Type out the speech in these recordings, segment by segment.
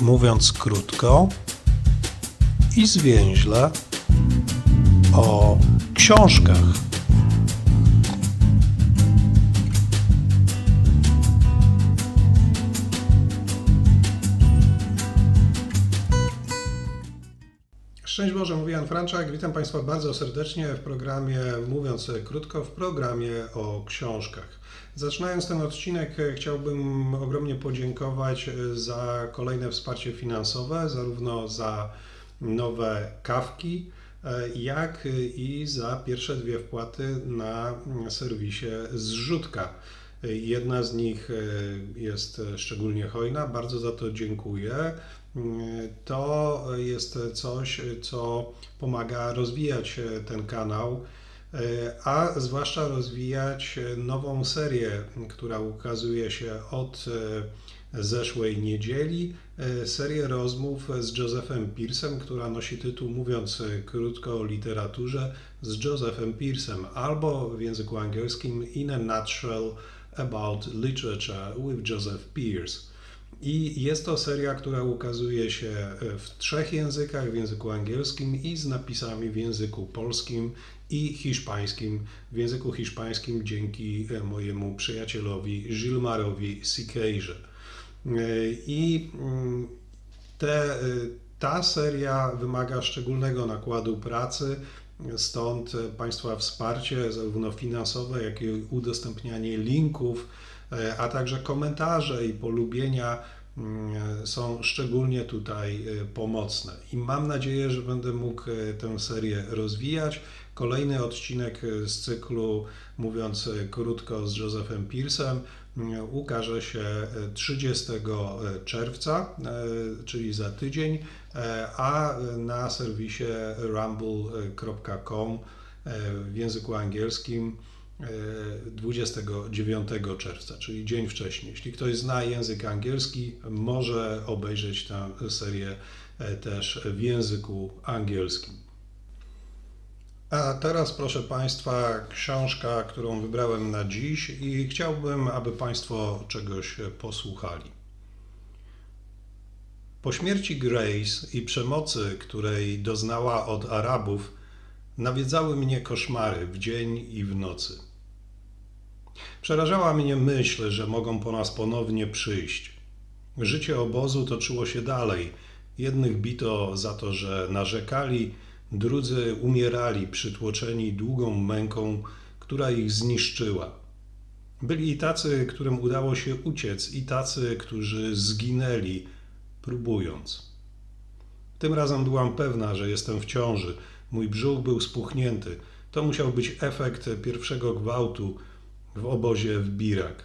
mówiąc krótko i zwięźle, o książkach. Szczęść Boże, mówi Jan Franczak. Witam Państwa bardzo serdecznie w programie, mówiąc krótko, w programie o książkach. Zaczynając ten odcinek, e, chciałbym ogromnie podziękować e, za kolejne wsparcie finansowe, zarówno za nowe kawki, e, jak i za pierwsze dwie wpłaty na mm, serwisie Zrzutka. Jedna z nich jest szczególnie hojna, bardzo za to dziękuję. To jest coś, co pomaga rozwijać ten kanał, a zwłaszcza rozwijać e, nową serię, która ukazuje się od e, zeszłej niedzieli. e, Serię rozmów z Josephem Pearsem, która nosi tytuł, mówiąc e, krótko o literaturze, z Josephem Pearsem, albo w języku angielskim In a Nutshell About Literature with Joseph Pearce. I jest to seria, która ukazuje się e, w trzech językach, w języku angielskim i z napisami w języku polskim i hiszpańskim. W języku hiszpańskim dzięki e, mojemu przyjacielowi Gilmarowi Siqueirze. E, I mm, te, e, ta seria wymaga szczególnego nakładu pracy, stąd Państwa wsparcie, zarówno finansowe, jak i udostępnianie linków, a także komentarze i polubienia mm, są szczególnie tutaj pomocne. I mam nadzieję, że będę mógł tę serię rozwijać. Kolejny odcinek z cyklu, mówiąc krótko, z Josephem Pearsem, ukaże się e, 30 czerwca, e, czyli za tydzień, e, a na serwisie rumble.com e, w języku angielskim e, 29 czerwca, czyli dzień wcześniej. Jeśli ktoś zna język angielski, może obejrzeć tę serię też w języku angielskim. A teraz, proszę Państwa, książka, którą wybrałem na dziś i chciałbym, aby Państwo czegoś posłuchali. Po śmierci Grace i przemocy, której doznała od Arabów, nawiedzały mnie koszmary w dzień i w nocy. Przerażała mnie myśl, że mogą po nas ponownie przyjść. Życie obozu toczyło się dalej. Jednych bito za to, że narzekali, drudzy umierali przytłoczeni długą męką, która ich zniszczyła. Byli i tacy, którym udało się uciec, i tacy, którzy zginęli, próbując. Tym razem byłam pewna, że jestem w ciąży. Mój brzuch był spuchnięty. To musiał być efekt pierwszego gwałtu w obozie w Birak.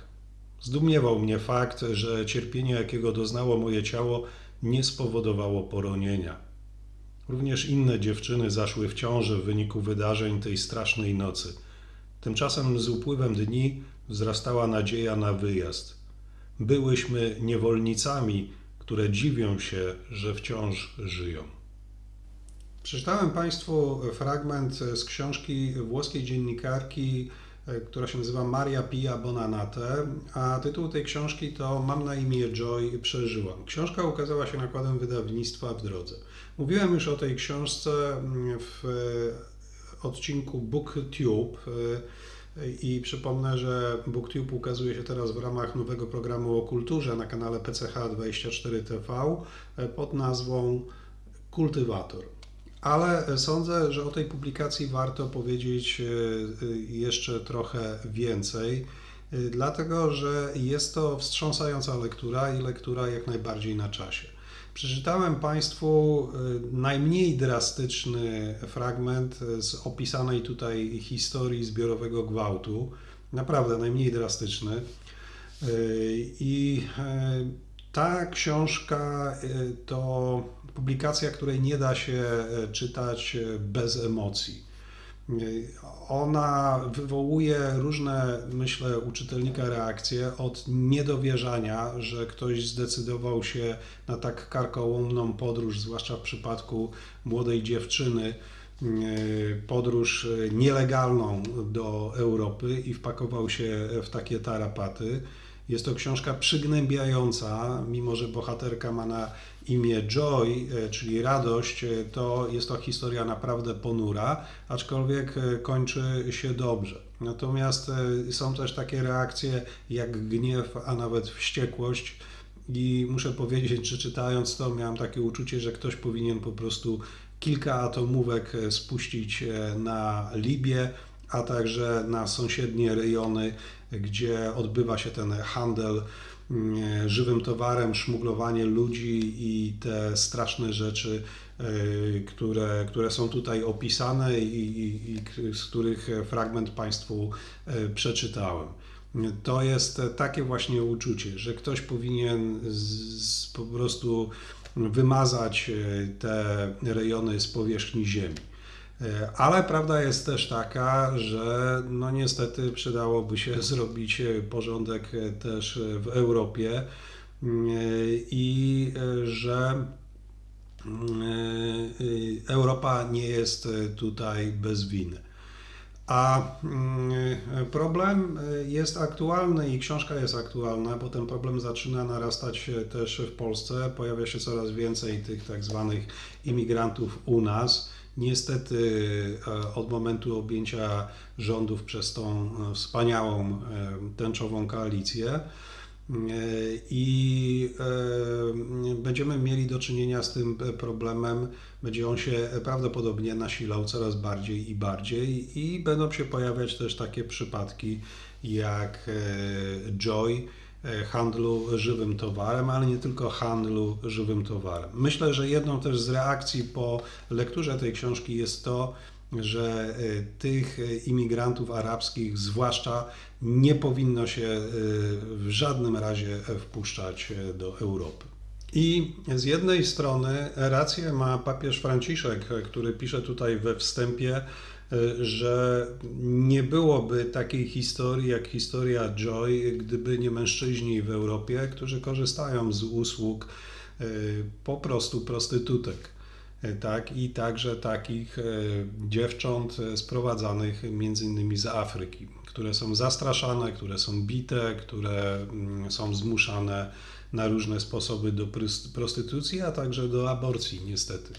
Zdumiewał mnie fakt, że cierpienie, jakiego doznało moje ciało, nie spowodowało poronienia. Również inne dziewczyny zaszły w ciąży w wyniku wydarzeń tej strasznej nocy. Tymczasem z upływem dni wzrastała nadzieja na wyjazd. Byłyśmy niewolnicami, które dziwią się, że wciąż żyją. Przeczytałem Państwu fragment z książki włoskiej dziennikarki, która się nazywa Maria Pia Bonanate, a tytuł tej książki to Mam na imię Joy, przeżyłam. Książka ukazała się nakładem wydawnictwa w drodze. Mówiłem już o tej książce mm, w e, odcinku BookTube e, i przypomnę, że BookTube ukazuje się teraz w ramach nowego programu o kulturze na kanale PCH24TV e, pod nazwą Kultywator. Ale sądzę, że o tej publikacji warto powiedzieć e, e, jeszcze trochę więcej, e, dlatego że jest to wstrząsająca lektura i lektura jak najbardziej na czasie. Przeczytałem Państwu e, najmniej drastyczny fragment z opisanej tutaj historii zbiorowego gwałtu, naprawdę najmniej drastyczny. E, I e, ta książka e, to publikacja, której nie da się e, czytać e, bez emocji. Ona wywołuje różne, myślę, u czytelnika reakcje od niedowierzania, że ktoś zdecydował się na tak karkołomną podróż, zwłaszcza w przypadku młodej dziewczyny, podróż nielegalną do Europy i wpakował się w takie tarapaty. Jest to książka przygnębiająca, mimo że bohaterka ma na imię Joy, e, czyli radość, e, to jest to historia naprawdę ponura, aczkolwiek e, kończy się dobrze. Natomiast są też takie reakcje jak gniew, a nawet wściekłość. I muszę powiedzieć, że czytając to, miałem takie uczucie, że ktoś powinien po prostu kilka atomówek spuścić na Libię, a także na sąsiednie rejony, gdzie odbywa się ten handel mm, żywym towarem, szmuglowanie ludzi i te straszne rzeczy, e, które, które są tutaj opisane i, i, i z których fragment Państwu e, przeczytałem. To jest takie właśnie uczucie, że ktoś powinien z, po prostu wymazać e, te rejony z powierzchni ziemi. E, ale prawda jest też taka, że no niestety przydałoby się zrobić e, porządek e, też w Europie i że Europa nie jest tutaj bez winy. A problem jest aktualny i książka jest aktualna, bo ten problem zaczyna narastać też w Polsce. Pojawia się coraz więcej tych tak zwanych imigrantów u nas Niestety e, od momentu objęcia rządów przez tą e, wspaniałą e, tęczową koalicję i będziemy mieli do czynienia z tym problemem, będzie on się prawdopodobnie nasilał coraz bardziej i bardziej i będą się pojawiać też takie przypadki jak Joy, handlu żywym towarem, ale nie tylko handlu żywym towarem. Myślę, że jedną też z reakcji po lekturze tej książki jest to, że e, tych imigrantów arabskich, zwłaszcza, nie powinno się e, w żadnym razie wpuszczać do Europy. I z jednej strony rację ma papież Franciszek, który pisze tutaj we wstępie, E, że nie byłoby takiej historii jak historia Joy, gdyby nie mężczyźni w Europie, którzy korzystają z usług e, po prostu prostytutek. E, tak, i także takich dziewcząt sprowadzanych między innymi z Afryki, które są zastraszane, które są bite, które mm, są zmuszane na różne sposoby do prostytucji, a także do aborcji, niestety.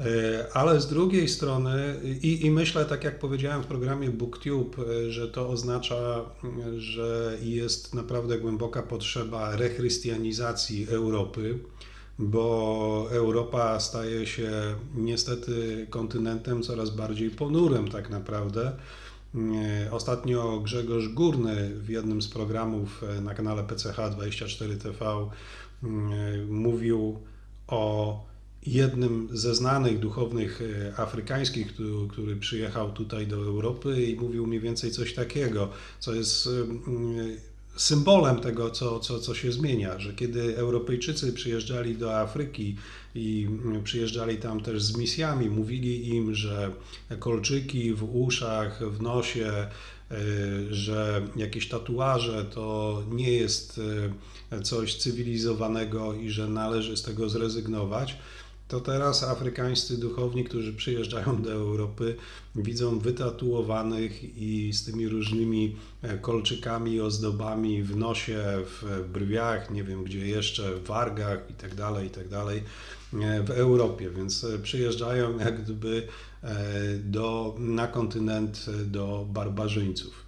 E, ale z drugiej strony, i, i, myślę, tak jak powiedziałem w programie BookTube, e, że to oznacza, że jest naprawdę głęboka potrzeba rechrystianizacji Europy, bo Europa staje się niestety kontynentem coraz bardziej ponurym, tak naprawdę. E, ostatnio Grzegorz Górny w jednym z programów na kanale PCH24TV mówił o jednym ze znanych duchownych e, afrykańskich, który, który, przyjechał tutaj do Europy i mówił mniej więcej coś takiego, co jest symbolem tego, co, co, co się zmienia, że kiedy Europejczycy przyjeżdżali do Afryki i przyjeżdżali tam też z misjami, mówili im, że kolczyki w uszach, w nosie, e, że jakieś tatuaże to nie jest e, coś cywilizowanego i że należy z tego zrezygnować to teraz afrykańscy duchowni, którzy przyjeżdżają do Europy, widzą wytatuowanych i z tymi różnymi e, kolczykami, ozdobami w nosie, w brwiach, nie wiem gdzie jeszcze, w wargach itd., tak itd. Tak e, w Europie, więc e, przyjeżdżają jak gdyby do, na kontynent do barbarzyńców.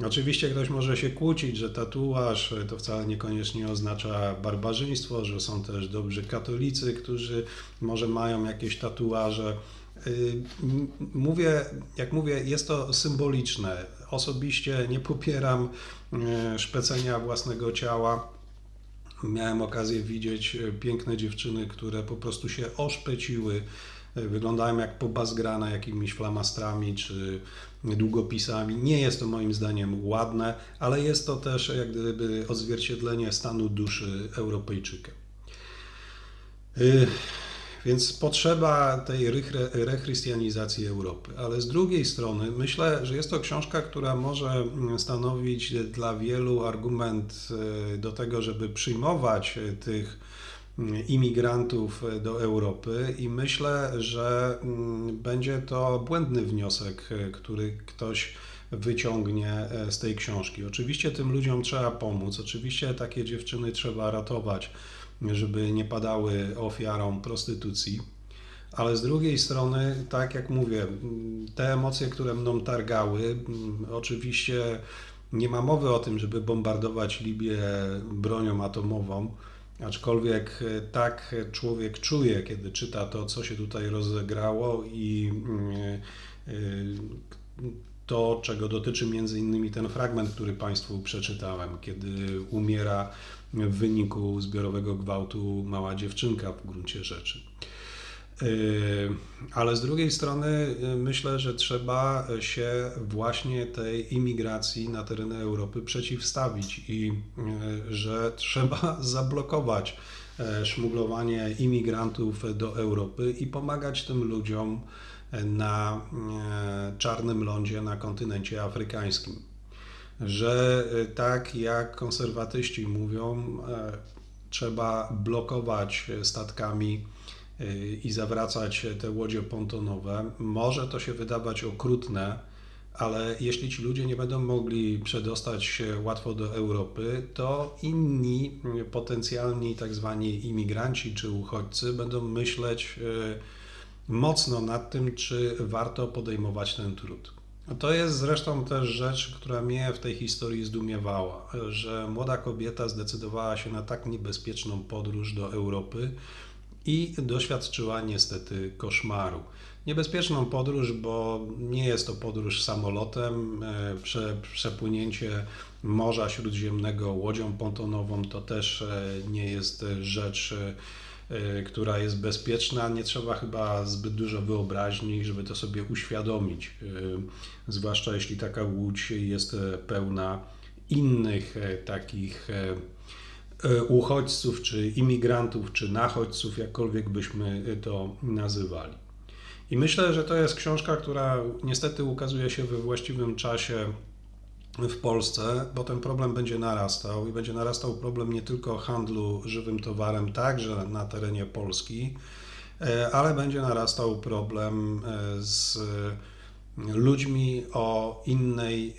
Oczywiście ktoś może się kłócić, że tatuaż to wcale niekoniecznie oznacza barbarzyństwo, że są też dobrzy katolicy, którzy może mają jakieś tatuaże. Y, mówię, jak mówię, jest to symboliczne. Osobiście nie popieram y, szpecenia własnego ciała. Miałem okazję widzieć y, piękne dziewczyny, które po prostu się oszpeciły wyglądają jak pobazgrane jakimiś flamastrami czy długopisami. Nie jest to moim zdaniem ładne, ale jest to też jak gdyby odzwierciedlenie stanu duszy Europejczyka. Więc potrzeba tej rechrystianizacji Europy. Ale z drugiej strony myślę, że jest to książka, która może stanowić dla wielu argument y, do tego, żeby przyjmować tych imigrantów do Europy i myślę, że mm, będzie to błędny wniosek, który ktoś wyciągnie e, z tej książki. Oczywiście tym ludziom trzeba pomóc, oczywiście takie dziewczyny trzeba ratować, żeby nie padały ofiarą prostytucji. Ale z drugiej strony, tak jak mówię, te emocje, które mną targały, m, oczywiście nie ma mowy o tym, żeby bombardować Libię bronią atomową, aczkolwiek e, tak człowiek czuje, kiedy czyta to, co się tutaj rozegrało i mm, e, to, czego dotyczy między innymi ten fragment, który Państwu przeczytałem, kiedy umiera w wyniku zbiorowego gwałtu mała dziewczynka w gruncie rzeczy. Yy, Ale z drugiej strony yy, myślę, że trzeba się właśnie tej imigracji na tereny Europy przeciwstawić i yy, że trzeba zablokować szmuglowanie imigrantów do Europy i pomagać tym ludziom na e, czarnym lądzie na kontynencie afrykańskim. Że e, tak jak konserwatyści mówią, e, trzeba blokować statkami i zawracać te łodzie pontonowe. Może to się wydawać okrutne, ale jeśli ci ludzie nie będą mogli przedostać się łatwo do Europy, to inni potencjalni tak zwani imigranci czy uchodźcy będą myśleć mocno nad tym, czy warto podejmować ten trud. To jest zresztą też rzecz, która mnie w tej historii zdumiewała, że młoda kobieta zdecydowała się na tak niebezpieczną podróż do Europy, i doświadczyła niestety koszmaru. Niebezpieczną podróż, bo nie jest to podróż samolotem. e, Prze, przepłynięcie Morza Śródziemnego łodzią pontonową to też e, nie jest rzecz, e, która jest bezpieczna. Nie trzeba chyba zbyt dużo wyobraźni, żeby to sobie uświadomić. e, Zwłaszcza jeśli taka łódź jest e, pełna innych e, takich e, uchodźców, czy imigrantów, czy nachodźców, jakkolwiek byśmy to nazywali. I myślę, że to jest książka, która niestety ukazuje się we właściwym czasie w Polsce, bo ten problem będzie narastał i będzie narastał problem nie tylko handlu żywym towarem, także na terenie Polski, e, ale będzie narastał problem e, z ludźmi o innej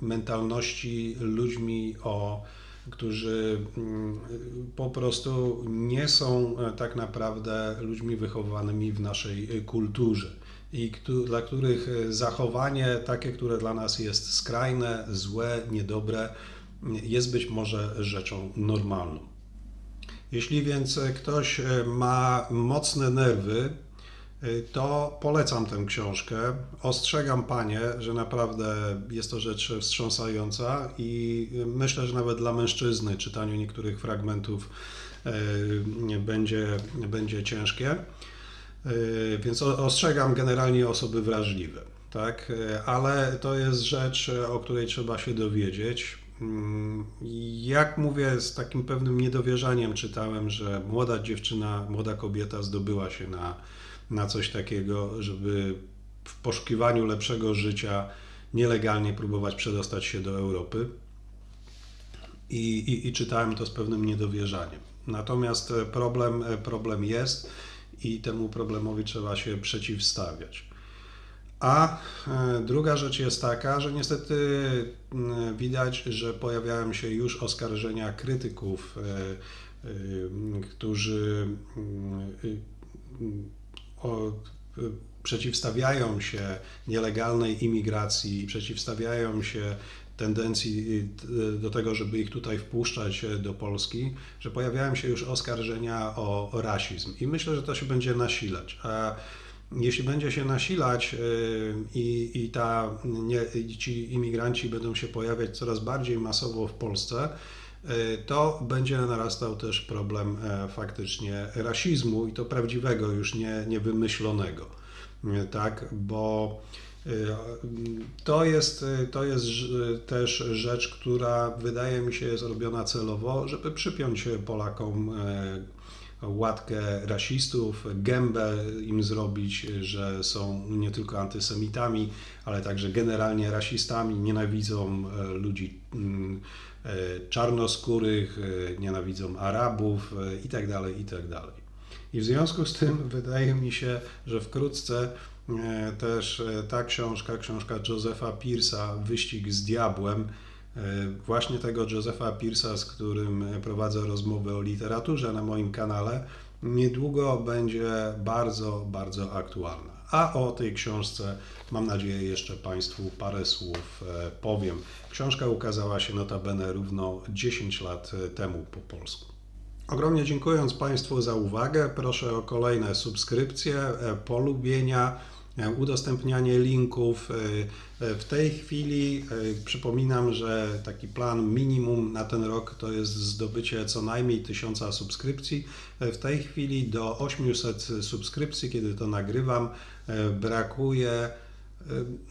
mentalności, ludźmi o którzy mm, po prostu nie są e, tak naprawdę ludźmi wychowanymi w naszej e, kulturze i dla których e, zachowanie takie, które dla nas jest skrajne, złe, niedobre, jest być może rzeczą normalną. Jeśli więc e, ktoś e, ma mocne nerwy, to polecam tę książkę. Ostrzegam panie, że naprawdę jest to rzecz wstrząsająca i myślę, że nawet dla mężczyzny czytanie niektórych fragmentów będzie, będzie ciężkie. E, Więc ostrzegam generalnie osoby wrażliwe, tak? E, Ale to jest rzecz, o której trzeba się dowiedzieć. Mm, Jak mówię, z takim pewnym niedowierzaniem czytałem, że młoda dziewczyna, młoda kobieta zdobyła się na, na coś takiego, żeby w poszukiwaniu lepszego życia nielegalnie próbować przedostać się do Europy. I, i, i czytałem to z pewnym niedowierzaniem. Natomiast problem, problem jest i temu problemowi trzeba się przeciwstawiać. A e, druga rzecz jest taka, że niestety widać, że pojawiają się już oskarżenia krytyków, e, e, którzy przeciwstawiają się nielegalnej imigracji, przeciwstawiają się tendencji y, do tego, żeby ich tutaj wpuszczać e, do Polski, że pojawiają się już oskarżenia o rasizm. I myślę, że to się będzie nasilać. A jeśli będzie się nasilać y, i, i ta, nie, ci imigranci będą się pojawiać coraz bardziej masowo w Polsce, y, to będzie narastał też problem e, faktycznie rasizmu i to prawdziwego, już nie, nie wymyślonego. Y, Tak, bo y, to jest, y, to jest ż- też rzecz, która wydaje mi się jest robiona celowo, żeby przypiąć Polakom e, łatkę rasistów, gębę im zrobić, że są nie tylko antysemitami, ale także generalnie rasistami, nienawidzą e, ludzi mm, e, czarnoskórych, nienawidzą Arabów itd., itd. I w związku z tym wydaje mi się, że wkrótce też e, ta książka, książka Josepha Pearsa, Wyścig z Diabłem, e, właśnie tego Josepha Pearsa, z którym prowadzę rozmowę o literaturze na moim kanale, niedługo będzie bardzo, bardzo aktualna. A o tej książce mam nadzieję jeszcze Państwu parę słów e, powiem. Książka ukazała się notabene równo 10 lat e, temu po polsku. Ogromnie dziękując Państwu za uwagę, proszę o kolejne subskrypcje, e, polubienia, e, udostępnianie linków. E, e, W tej chwili e, przypominam, że taki plan minimum na ten rok to jest zdobycie co najmniej 1000 subskrypcji. E, W tej chwili do 800 subskrypcji, kiedy to nagrywam, e, brakuje e,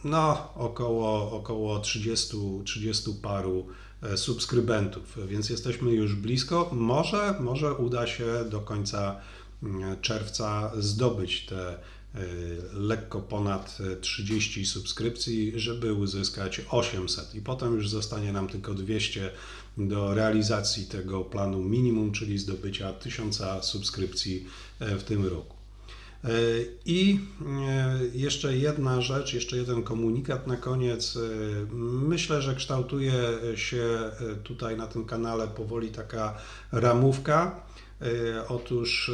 no, około, około 30, 30 paru e, subskrybentów, więc jesteśmy już blisko. Może, może uda się do końca mm, czerwca zdobyć te e, lekko ponad e, 30 subskrypcji, żeby uzyskać 800 i potem już zostanie nam tylko 200 do realizacji tego planu minimum, czyli zdobycia 1000 subskrypcji e, w tym roku. E, I e, jeszcze jedna rzecz, jeszcze jeden komunikat na koniec. E, Myślę, że kształtuje się e, tutaj na tym kanale powoli taka ramówka. E, Otóż e,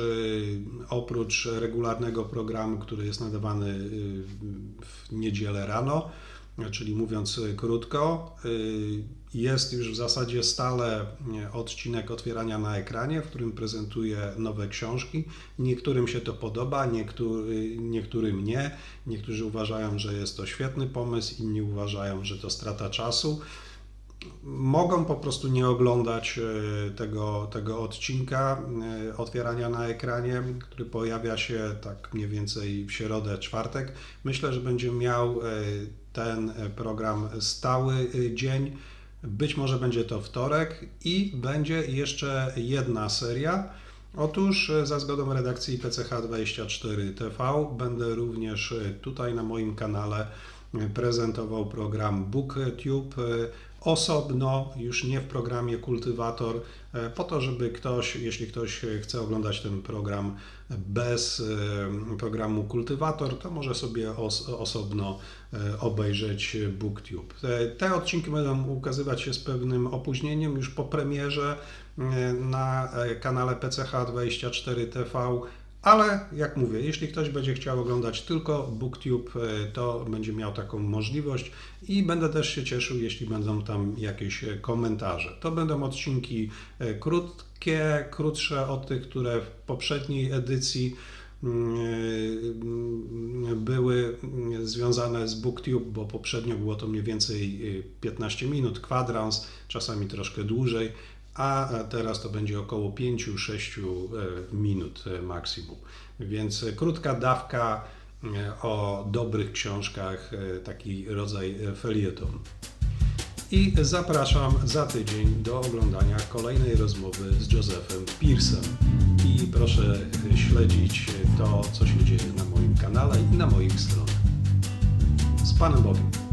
oprócz regularnego programu, który jest nadawany e, w niedzielę rano, czyli mówiąc krótko, jest już w zasadzie stale odcinek otwierania na ekranie, w którym prezentuję nowe książki. Niektórym się to podoba, niektóry, niektórym nie. Niektórzy uważają, że jest to świetny pomysł, inni uważają, że to strata czasu. Mogą po prostu nie oglądać e, tego, tego odcinka e, otwierania na ekranie, który pojawia się tak mniej więcej w środę, czwartek. Myślę, że będzie miał e, ten program stały dzień. Być może będzie to wtorek i będzie jeszcze jedna seria. Otóż za zgodą redakcji PCH24 TV będę również tutaj na moim kanale prezentował program BookTube osobno, już nie w programie Kultywator, e, po to, żeby ktoś, jeśli ktoś chce oglądać ten program bez e, programu Kultywator, to może sobie os- osobno e, obejrzeć BookTube. Te odcinki będą ukazywać się z pewnym opóźnieniem już po premierze na kanale PCH24 TV. Ale jak mówię, jeśli ktoś będzie chciał oglądać tylko BookTube, e, to będzie miał taką możliwość i będę też się cieszył, jeśli będą tam jakieś e, komentarze. To będą odcinki e, krótkie, krótsze od tych, które w poprzedniej edycji mm, były mm, związane z BookTube, bo poprzednio było to mniej więcej e, 15 minut, kwadrans, czasami troszkę dłużej a teraz to będzie około 5-6 minut e, maksimum. Więc e, krótka dawka e, o dobrych książkach, e, taki rodzaj e, felieton. I zapraszam za tydzień do oglądania kolejnej rozmowy z Josephem Pearsem. I proszę e, śledzić to, co się dzieje na moim kanale i na moich stronach. Z Panem Bogiem.